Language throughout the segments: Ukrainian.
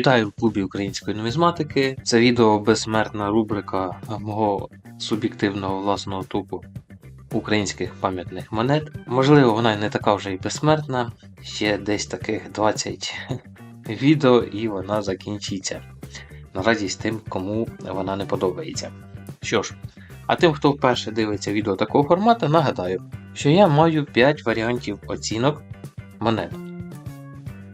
Вітаю в клубі української нумізматики. Це відео безсмертна рубрика мого суб'єктивного власного топу українських пам'ятних монет. Можливо, вона не така вже й безсмертна. Ще десь таких 20 відео і вона закінчиться. На радість тим, кому вона не подобається. Що ж, а тим, хто вперше дивиться відео такого формату, нагадаю, що я маю 5 варіантів оцінок монет.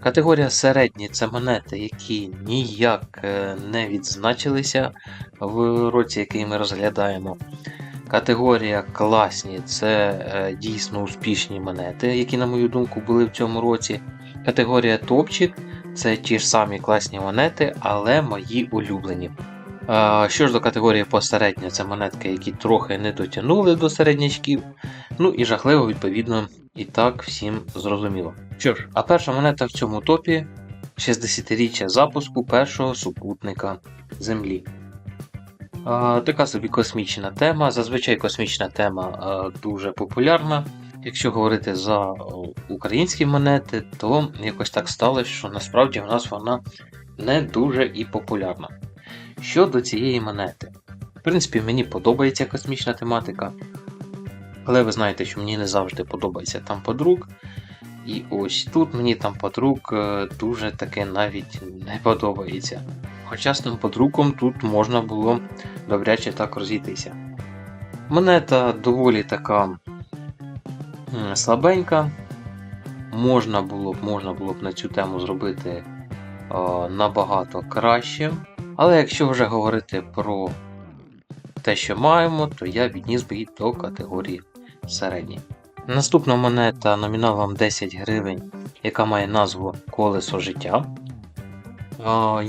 Категорія середні це монети, які ніяк е, не відзначилися в році, який ми розглядаємо. Категорія класні це е, дійсно успішні монети, які, на мою думку, були в цьому році. Категорія топчик це ті ж самі класні монети, але мої улюблені. Що ж до категорії посередня, це монетки, які трохи не дотягнули до середнячків. Ну і жахливо, відповідно, і так всім зрозуміло. Що ж, а перша монета в цьому топі 60-річчя запуску першого супутника Землі. А, така собі космічна тема. Зазвичай космічна тема а, дуже популярна. Якщо говорити за українські монети, то якось так сталося, що насправді в нас вона не дуже і популярна. Щодо цієї монети, в принципі, мені подобається космічна тематика. Але ви знаєте, що мені не завжди подобається там подруг. І ось тут мені там подруг е, дуже таки навіть не подобається. Хоча з тим подругом тут можна було добряче так розійтися. Монета доволі така слабенька. Можна було б можна було б на цю тему зробити е, набагато краще. Але якщо вже говорити про те, що маємо, то я відніс би її до категорії середній. Наступна монета номіналом 10 гривень, яка має назву Колесо життя.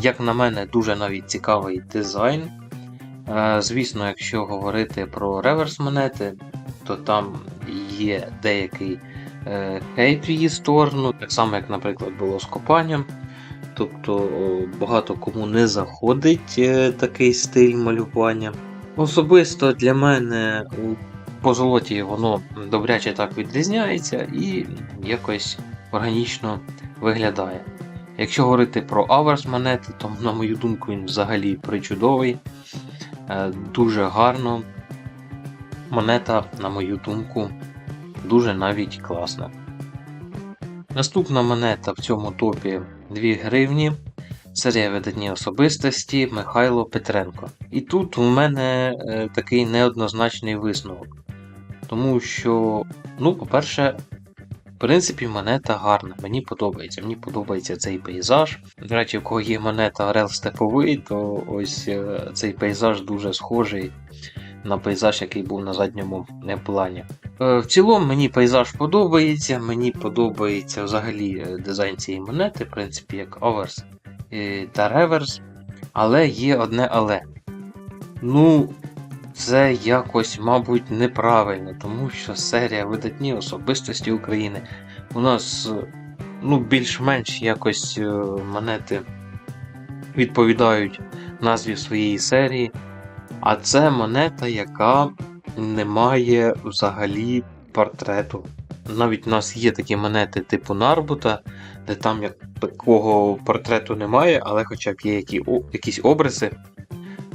Як на мене, дуже навіть цікавий дизайн. Звісно, якщо говорити про реверс монети, то там є деякий е, хейт в її сторону, так само, як, наприклад, було з копанням. Тобто багато кому не заходить е, такий стиль малювання. Особисто для мене у по золоті воно добряче так відрізняється і якось органічно виглядає. Якщо говорити про аверс монети, то, на мою думку, він взагалі причудовий, е, дуже гарно. Монета, на мою думку, дуже навіть класна. Наступна монета в цьому топі 2 гривні. Серія видатні особистості Михайло Петренко. І тут у мене е, такий неоднозначний висновок. Тому що, ну, по-перше, в принципі, монета гарна, мені подобається. Мені подобається цей пейзаж. До речі, в кого є монета Орел Степовий, то ось е, цей пейзаж дуже схожий на пейзаж, який був на задньому е, плані. Е, В цілому мені пейзаж подобається, мені подобається взагалі дизайн цієї монети, в принципі, як оверс та реверс. Але є одне але. Ну, це якось, мабуть, неправильно, тому що серія видатні особистості України. У нас ну, більш-менш якось е, монети відповідають назві своєї серії. А це монета, яка не має взагалі портрету. Навіть у нас є такі монети типу Нарбута, де там такого портрету немає, але хоча б є які, о, якісь образи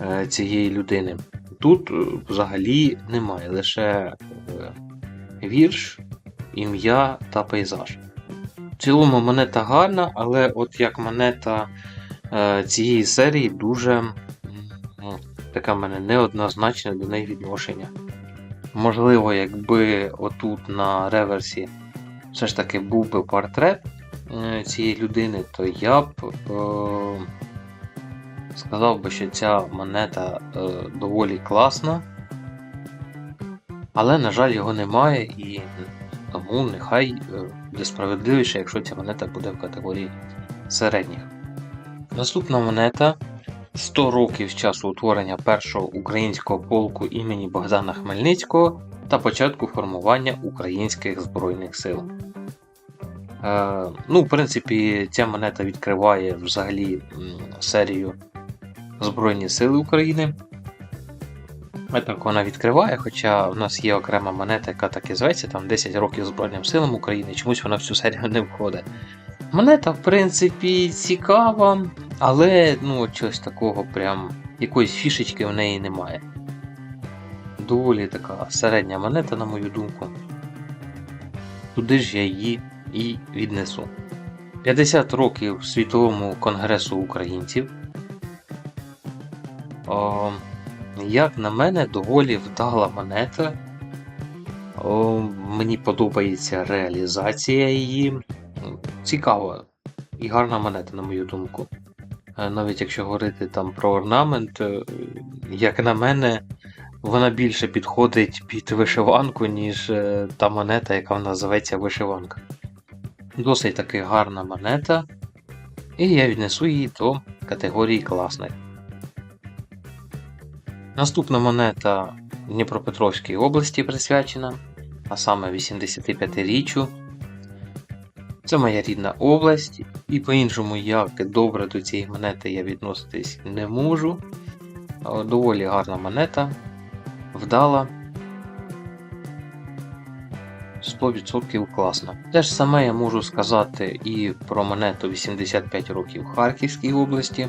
е, цієї людини. Тут е, взагалі немає, лише е, вірш, ім'я та пейзаж. В цілому монета гарна, але от як монета е, цієї серії дуже ну, в мене неоднозначне до неї відношення. Можливо, якби отут на реверсі все ж таки був би портрет цієї людини, то я б сказав би, що ця монета е, доволі класна. Але, на жаль, його немає, і тому нехай е, буде справедливіше, якщо ця монета буде в категорії середніх. Наступна монета 100 років з часу утворення першого українського полку імені Богдана Хмельницького та початку формування українських Збройних сил. Е, ну, в принципі, ця монета відкриває взагалі серію Збройні Сили України. Так вона відкриває, хоча в нас є окрема монета, яка так і зветься, там 10 років Збройним силам України, чомусь вона в цю серію не входить. Монета, в принципі, цікава, Але ну, от щось такого прям якоїсь фішечки в неї немає. Доволі така середня монета, на мою думку. Туди ж я її і віднесу. 50 років Світовому Конгресу українців. О, як на мене, доволі вдала монета. О, мені подобається реалізація її. Цікава і гарна монета, на мою думку. Е, Навіть якщо говорити там про орнамент, е, як на мене, вона більше підходить під вишиванку, ніж е, та монета, яка називається вишиванка. Досить таки гарна монета, і я віднесу її до категорії класних. Наступна монета Дніпропетровській області присвячена, а саме 85-річчю. Це моя рідна область, і по-іншому як добре до цієї монети я відноситись не можу. Доволі гарна монета, вдала. 100% класно. Те ж саме я можу сказати і про монету 85 років в Харківській області.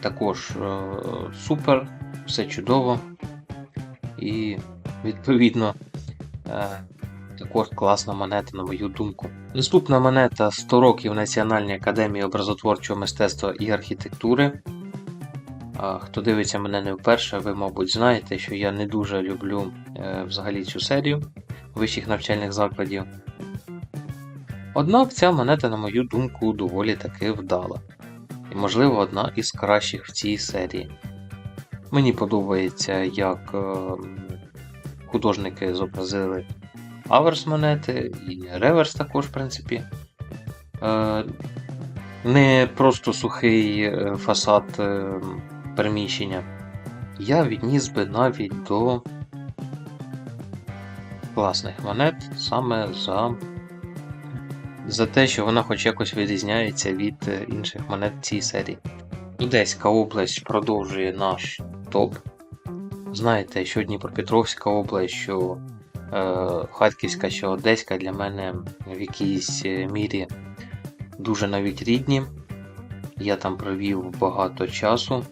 Також е, супер, все чудово. І відповідно е, також класна монета, на мою думку. Наступна монета 100 років Національній академії образотворчого мистецтва і архітектури. Хто дивиться мене не вперше, ви, мабуть, знаєте, що я не дуже люблю е, взагалі цю серію вищих навчальних закладів. Однак ця монета, на мою думку, доволі таки вдала. І, можливо, одна із кращих в цій серії. Мені подобається, як е, художники зобразили аверс монети і реверс також, в принципі. Е, не просто сухий е, фасад приміщення. Я відніс би навіть до класних монет саме за за те, що вона хоч якось відрізняється від інших монет цієї серії. Одеська область продовжує наш топ. Знаєте, що Дніпропетровська область, що е, Харківська, що Одеська для мене в якійсь е, мірі дуже навіть рідні. Я там провів багато часу.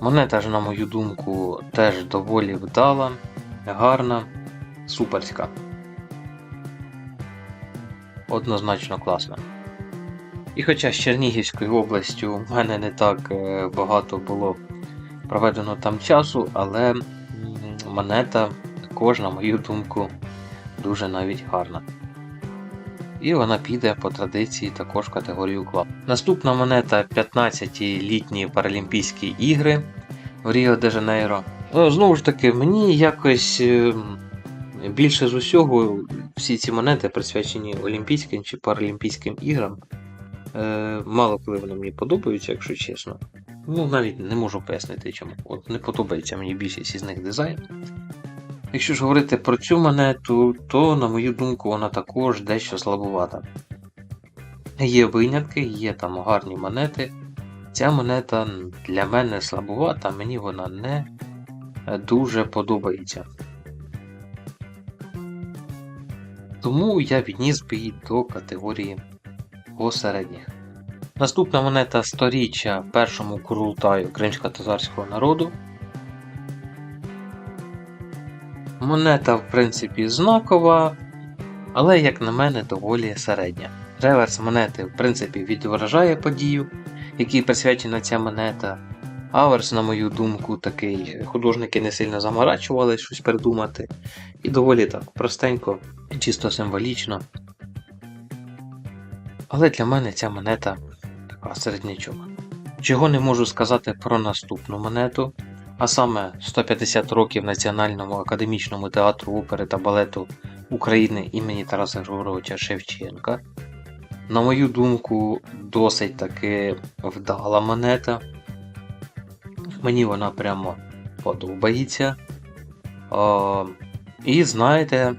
Монета ж, на мою думку, теж доволі вдала, гарна, суперська. Однозначно класна. І хоча з Чернігівською областю в мене не так е, багато було проведено там часу, але монета також, на мою думку, дуже навіть гарна. І вона піде по традиції також в категорію клас. Наступна монета 15-ті літні Паралімпійські ігри в Ріо де Жанейро. Ну, Знову ж таки, мені якось е, більше з усього всі ці монети присвячені Олімпійським чи Паралімпійським іграм. Е, Мало коли вони мені подобаються, якщо чесно. Ну, навіть не можу пояснити чому. От не подобається мені більшість із них дизайн. Якщо ж говорити про цю монету, то, на мою думку, вона також дещо слабувата. Є винятки, є там гарні монети. Ця монета для мене слабувата, мені вона не дуже подобається. Тому я відніс би її до категорії посередніх. Наступна монета сторіччя першому курултаю кримсько-татарського народу. Монета, в принципі, знакова, але, як на мене, доволі середня. Реверс монети, в принципі, відображає подію, якій присвячена ця монета. Аверс, на мою думку, такий. Художники не сильно заморачували щось придумати. І доволі так простенько, чисто символічно. Але для мене ця монета середнячок. Чого не можу сказати про наступну монету, а саме 150 років Національному академічному театру опери та балету України імені Тараса Григоровича Шевченка. На мою думку, досить таки вдала монета. Мені вона прямо подобається. О, і знаєте,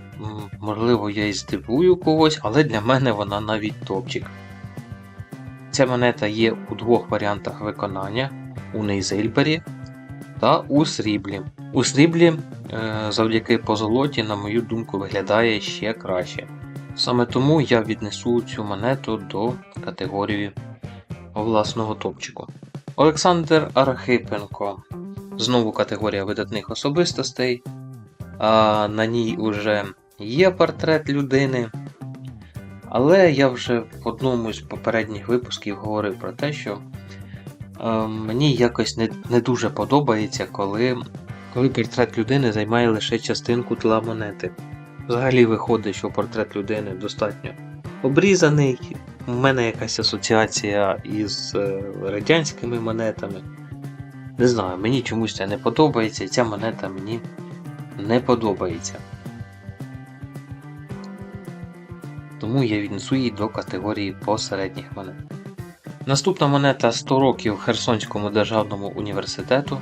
можливо, я і здивую когось, але для мене вона навіть топчик. Ця монета є у двох варіантах виконання: у нейзельбері та у сріблі. У сріблі, е, завдяки позолоті, на мою думку, виглядає ще краще. Саме тому я віднесу цю монету до категорії власного топчику. Олександр Архипенко. Знову категорія видатних особистостей. А на ній уже є портрет людини. Але я вже в одному з попередніх випусків говорив про те, що е, мені якось не, не дуже подобається, коли, коли портрет людини займає лише частинку тла монети. Взагалі виходить, що портрет людини достатньо обрізаний. У мене якась асоціація із е, радянськими монетами. Не знаю, мені чомусь це не подобається, і ця монета мені не подобається. Тому я віднесу її до категорії посередніх монет. Наступна монета 100 років Херсонському державному університету.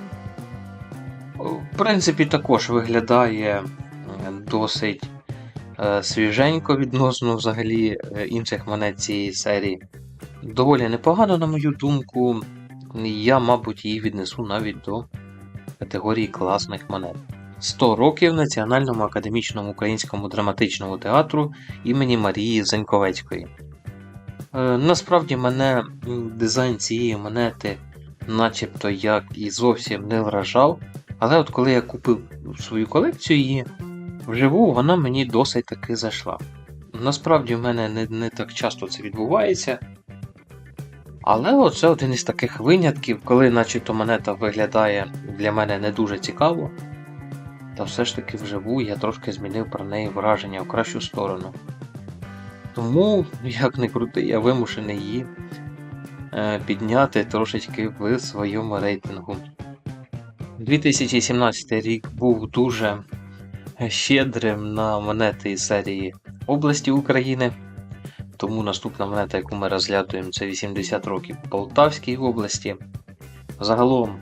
В принципі, також виглядає е, досить е, свіженько відносно взагалі е, інших монет цієї серії. Доволі непогано, на мою думку. Я, мабуть, її віднесу навіть до категорії класних монет. 100 років Національному академічному українському драматичному театру імені Марії Зеньковецької. Е, насправді мене дизайн цієї монети, начебто як і зовсім не вражав, але от коли я купив свою колекцію її вживу, вона мені досить таки зайшла. Насправді в мене не, не так часто це відбувається. Але оце один із таких винятків, коли начебто монета виглядає для мене не дуже цікаво. Та все ж таки вживу я трошки змінив про неї враження в кращу сторону. Тому, як не крути, я вимушений її е, підняти трошечки в своєму рейтингу. 2017 рік був дуже щедрим на монети із серії області України. Тому наступна монета, яку ми розглядуємо, це 80 років Полтавській області. Загалом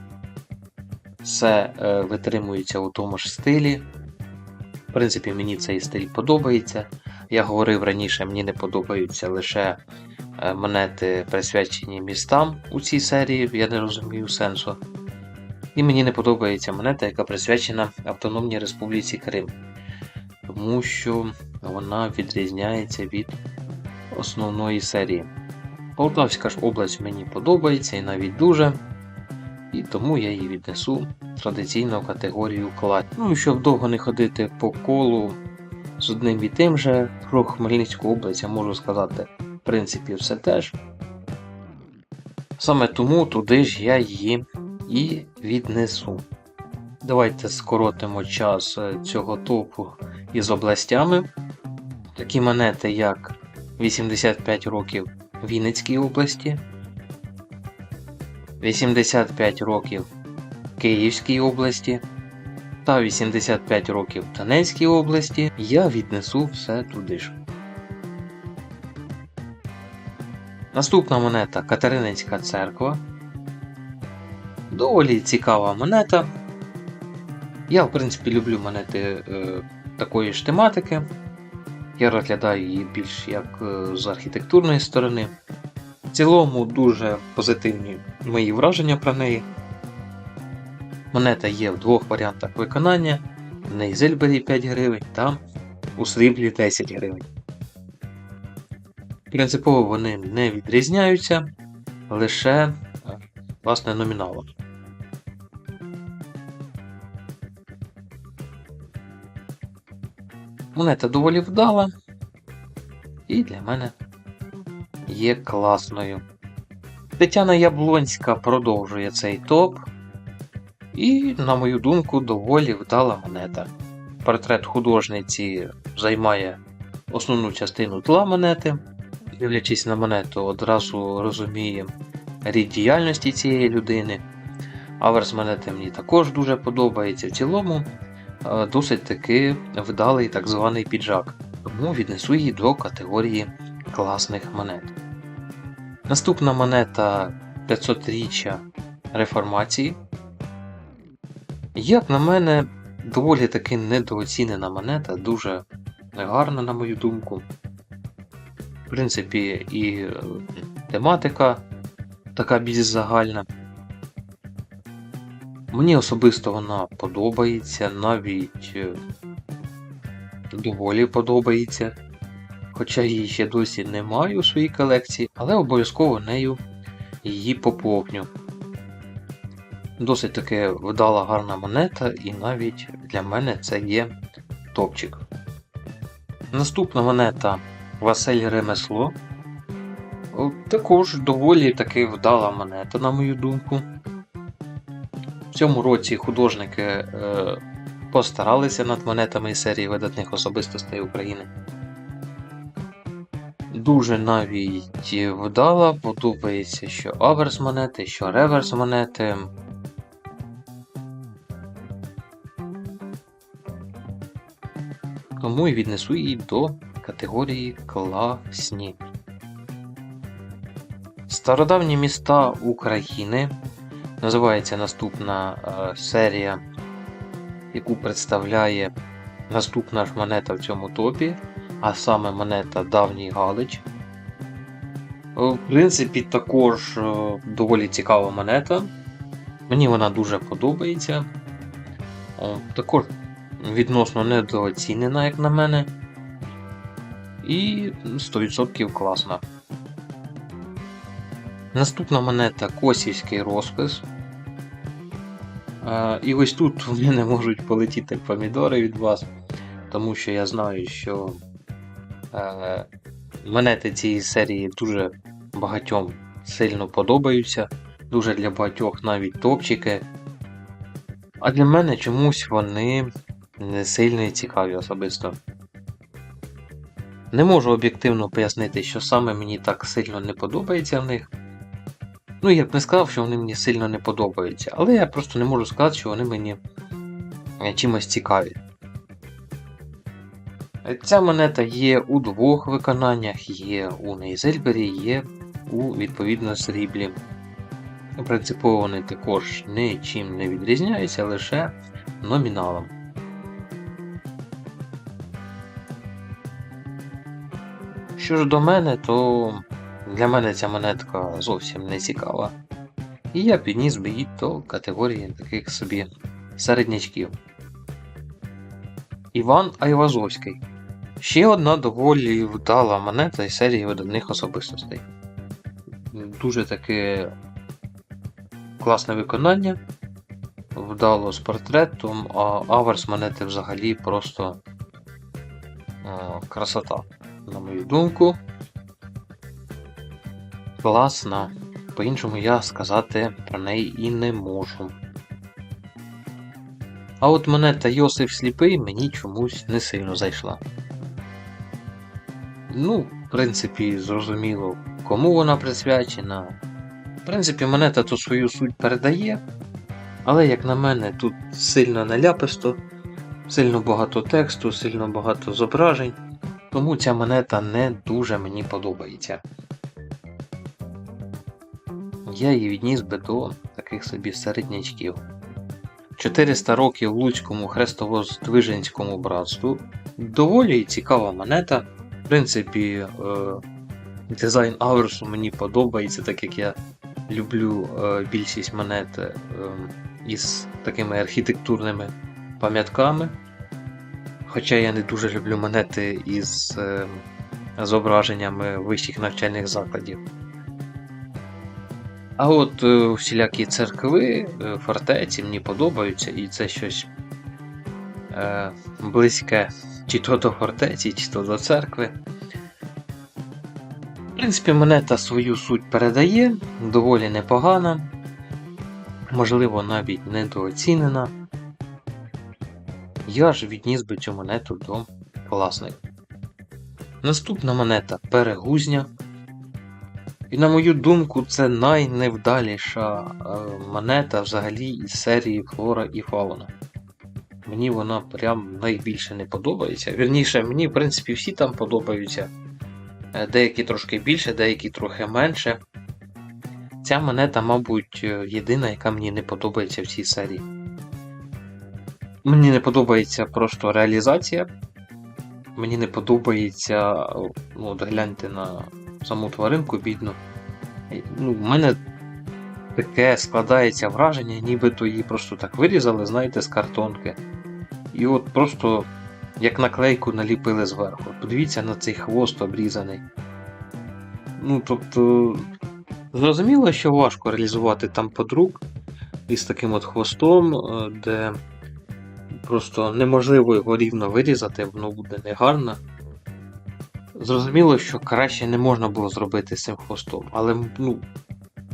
все е, витримується у тому ж стилі. В принципі, мені цей стиль подобається. Я говорив раніше, мені не подобаються лише е, монети, присвячені містам у цій серії, я не розумію сенсу. І мені не подобається монета, яка присвячена Автономній Республіці Крим. Тому що вона відрізняється від основної серії. Полтавська ж область мені подобається і навіть дуже. І тому я її віднесу традиційно в категорію клад. Ну і щоб довго не ходити по колу з одним і тим же, про Хмельницьку область я можу сказати, в принципі, все теж. Саме тому туди ж я її і віднесу. Давайте скоротимо час е, цього топу із областями. Такі монети, як 85 років Вінницькій області, 85 років Київській області та 85 років Донецькій області, я віднесу все туди ж. Наступна монета Катерининська церква. Доволі цікава монета. Я, в принципі, люблю монети е, такої ж тематики. Я розглядаю її більш як е, з архітектурної сторони. В цілому дуже позитивні мої враження про неї. Монета є в двох варіантах виконання: в Нейзельбері 5 гривень та у сріблі 10 гривень. Принципово вони не відрізняються лише власне номіналом. Монета доволі вдала і для мене є класною. Тетяна Яблонська продовжує цей топ. І, на мою думку, доволі вдала монета. Портрет художниці займає основну частину тла монети. Дивлячись на монету, одразу розуміємо рід діяльності цієї людини. Аверс монети мені також дуже подобається. В цілому е, досить таки вдалий так званий піджак. Тому віднесу її до категорії класних монет. Наступна монета 500-річчя реформації. Як на мене, доволі таки недооцінена монета, дуже гарна, на мою думку. В принципі, і е, тематика така більш загальна. Мені особисто вона подобається, навіть е, доволі подобається. Хоча її ще досі немає у своїй колекції, але обов'язково нею її поповню. Досить таки вдала гарна монета, і навіть для мене це є топчик. Наступна монета Василь Ремесло. Також доволі таки вдала монета, на мою думку. В цьому році художники е, постаралися над монетами із серії видатних особистостей України. Дуже навіть вдала, подобається, що аверс монети, що реверс монети. Тому і віднесу її до категорії класні. Стародавні міста України. Називається наступна е, серія, яку представляє наступна ж монета в цьому топі, а саме монета Давній Галич. Е, В принципі, також е, доволі цікава монета. Мені вона дуже подобається. Також відносно недооцінена, як на мене. І 100% класна. Наступна монета Косівський розпис. Е, і ось тут у мене можуть полетіти помідори від вас, тому що я знаю, що монети цієї серії дуже багатьом сильно подобаються. Дуже для багатьох навіть топчики. А для мене чомусь вони не сильно і цікаві особисто. Не можу об'єктивно пояснити, що саме мені так сильно не подобається в них. Ну, я б не сказав, що вони мені сильно не подобаються, але я просто не можу сказати, що вони мені е, чимось цікаві. Ця монета є у двох виконаннях, є у Нейзельбері, є у відповідно сріблі. Принципово вони також нічим не відрізняються, лише номіналом. Що ж до мене, то для мене ця монетка зовсім не цікава. І я підніс би її до категорії таких собі середнячків. Іван Айвазовський. Ще одна доволі вдала монета із серії видатних особистостей. Дуже таке класне виконання. Вдало з портретом, а аверс монети взагалі просто красота, на мою думку. Класна. По-іншому я сказати про неї і не можу. А от монета Йосиф Сліпий мені чомусь не сильно зайшла. Ну, в принципі, зрозуміло, кому вона присвячена. В принципі, монета тут свою суть передає, але, як на мене, тут сильно наляписто, сильно багато тексту, сильно багато зображень, тому ця монета не дуже мені подобається. Я її відніс би до таких собі середнячків. 400 років Луцькому хрестово-здвиженському братству. Доволі цікава монета. Принципі, е, дизайн аверсу мені подобається, так як я люблю е, більшість монет е, із такими архітектурними пам'ятками. Хоча я не дуже люблю монети із зображеннями вищих навчальних закладів. А от всілякі церкви, фортеці мені подобаються, і це щось близьке чи то до фортеці, чи то до церкви. В принципі, монета свою суть передає, доволі непогана, можливо, навіть недооцінена. Я ж відніс би цю монету до класних. Наступна монета перегузня. І на мою думку, це найневдаліша е, монета взагалі із серії Флора і Фауна. Мені вона прям найбільше не подобається. Вірніше, мені, в принципі, всі там подобаються. Е, Деякі трошки більше, деякі трохи менше. Ця монета, мабуть, е, єдина, яка мені не подобається в цій серії. Мені не подобається просто реалізація. Мені не подобається. Ну, от гляньте на саму тваринку бідну. Ну, в мене таке складається враження, нібито її просто так вирізали, знаєте, з картонки. І от просто як наклейку наліпили зверху. Подивіться на цей хвост обрізаний. Ну, тобто, Зрозуміло, що важко реалізувати там подруг із таким от хвостом, е, де просто неможливо його рівно вирізати, воно буде негарно. Зрозуміло, що краще не можна було зробити з цим хвостом, але ну,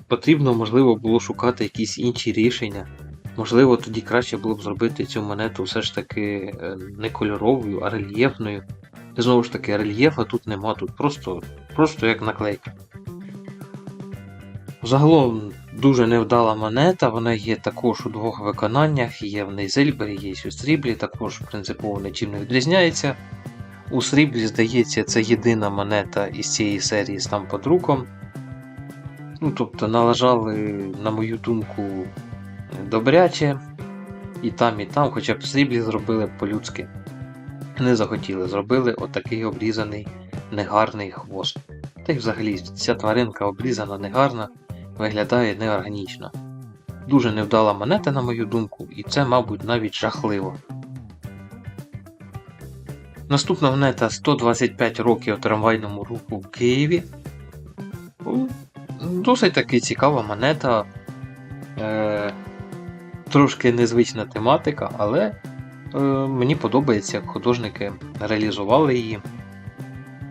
потрібно, можливо, було шукати якісь інші рішення. Можливо, тоді краще було б зробити цю монету все ж таки е, не кольоровою, а рельєфною. І знову ж таки, рельєфа тут нема, тут просто, просто як наклейка. Загалом дуже невдала монета, вона є також у двох виконаннях, є в Нейзельбері, є у сріблі, також принципово нічим не відрізняється. У сріблі, здається, це єдина монета із цієї серії з там подруком. Ну, тобто налажали, на мою думку, добряче. І там, і там, хоча б сріблі зробили по-людськи. Не захотіли, зробили отакий обрізаний негарний хвост. Та й взагалі ця тваринка обрізана негарна, виглядає неорганічно. Дуже невдала монета, на мою думку, і це, мабуть, навіть жахливо. Наступна монета 125 років трамвайному руху в Києві. Досить таки цікава монета. Трошки незвична тематика, але е, мені подобається, як художники реалізували її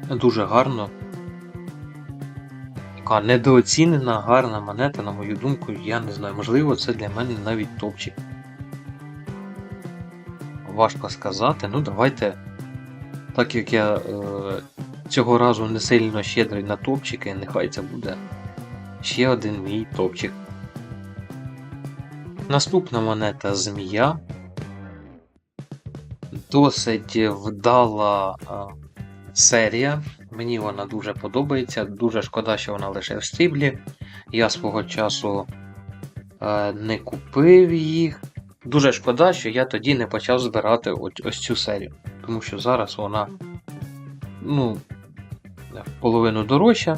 дуже гарно. Така недооцінена, гарна монета, на мою думку, я не знаю, можливо, це для мене навіть топчик. Важко сказати, ну давайте. Так як я е, цього разу не сильно щедрий на топчики, нехай це буде ще один мій топчик. Наступна монета Змія. Досить вдала серія. Мені вона дуже подобається. Дуже шкода, що вона лише в стріблі. Я свого часу е, не купив їх. Дуже шкода, що я тоді не почав збирати ось цю серію. Тому що зараз вона ну, в половину дорожча.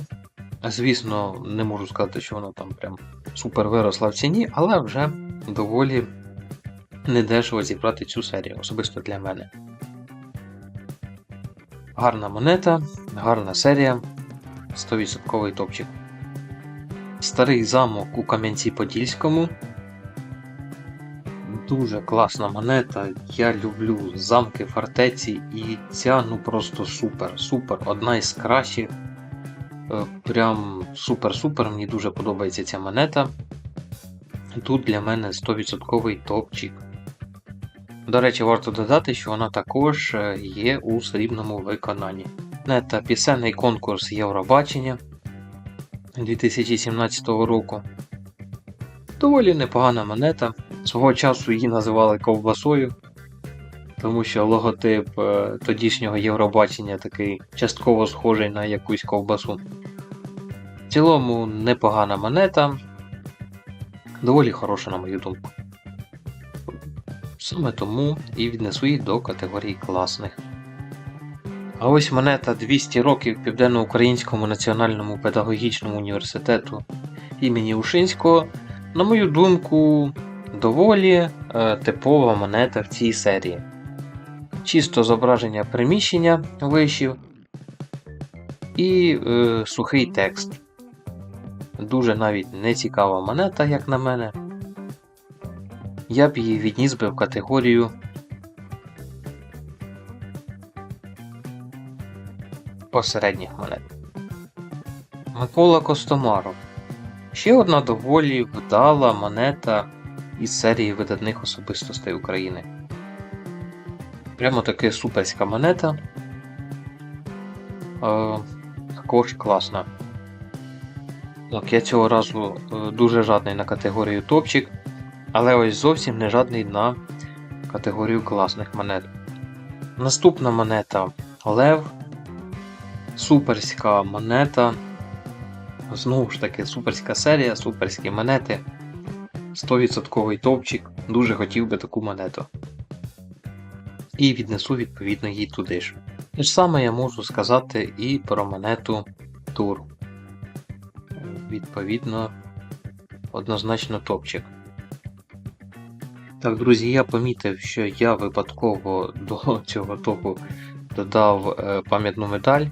Звісно, не можу сказати, що вона там прям супер виросла в ціні, але вже доволі недешево зібрати цю серію, особисто для мене. Гарна монета, гарна серія, 100% топчик. Старий замок у Кам'янці-Подільському. Дуже класна монета. Я люблю замки, фортеці, і ця ну просто супер. Супер. Одна із кращих. Е, Прям супер-супер. Мені дуже подобається ця монета. Тут для мене 100% топчик. До речі, варто додати, що вона також е, є у срібному виконанні. Монета пісенний конкурс Євробачення 2017 року. Доволі непогана монета. Свого часу її називали ковбасою, тому що логотип е, тодішнього Євробачення такий частково схожий на якусь ковбасу. В цілому непогана монета, доволі хороша, на мою думку. Саме тому і віднесу її до категорії класних. А ось монета 200 років Південно-Українському національному педагогічному університету імені Ушинського, на мою думку, доволі е, типова монета в цій серії. Чисто зображення приміщення вишів і е, сухий текст. Дуже навіть не цікава монета, як на мене. Я б її відніс би в категорію посередніх монет. Микола Костомаров. Ще одна доволі вдала монета із серії видатних особистостей України. Прямо таки суперська монета. Е, також класна. Так, я цього разу е, дуже жадний на категорію топчик, але ось зовсім не жадний на категорію класних монет. Наступна монета Лев. Суперська монета. Знову ж таки, суперська серія, суперські монети. 100% топчик. Дуже хотів би таку монету. І віднесу відповідно її туди ж. Те ж саме я можу сказати і про монету Тур. Відповідно, однозначно топчик. Так, друзі, я помітив, що я випадково до цього топу додав е, пам'ятну медаль.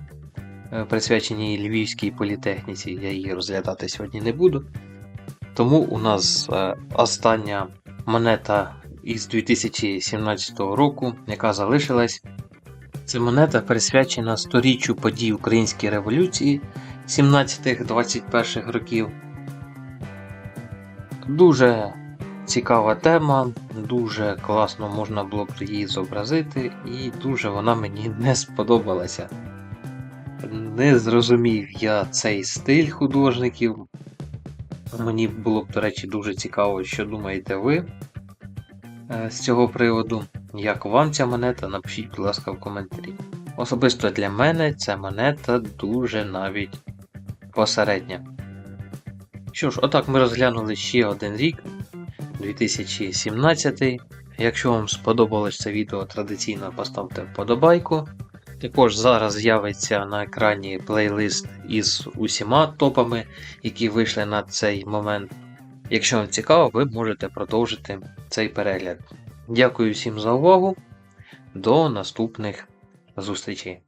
е, присвяченій Львівській політехніці. Я її розглядати сьогодні не буду. Тому у нас е, остання монета із 2017 року, яка залишилась. Це монета присвячена сторіччю подій Української революції 17-21 років. Дуже цікава тема, дуже класно можна було б її зобразити, і дуже вона мені не сподобалася. Не зрозумів я цей стиль художників. Мені було б, до речі, дуже цікаво, що думаєте ви з цього приводу. Як вам ця монета, напишіть, будь ласка, в коментарі. Особисто для мене ця монета дуже навіть посередня. Що ж, отак ми розглянули ще один рік, 2017. Якщо вам сподобалось це відео, традиційно поставте вподобайку. Також зараз з'явиться на екрані плейлист із усіма топами, які вийшли на цей момент. Якщо вам цікаво, ви можете продовжити цей перегляд. Дякую всім за увагу. До наступних зустрічей.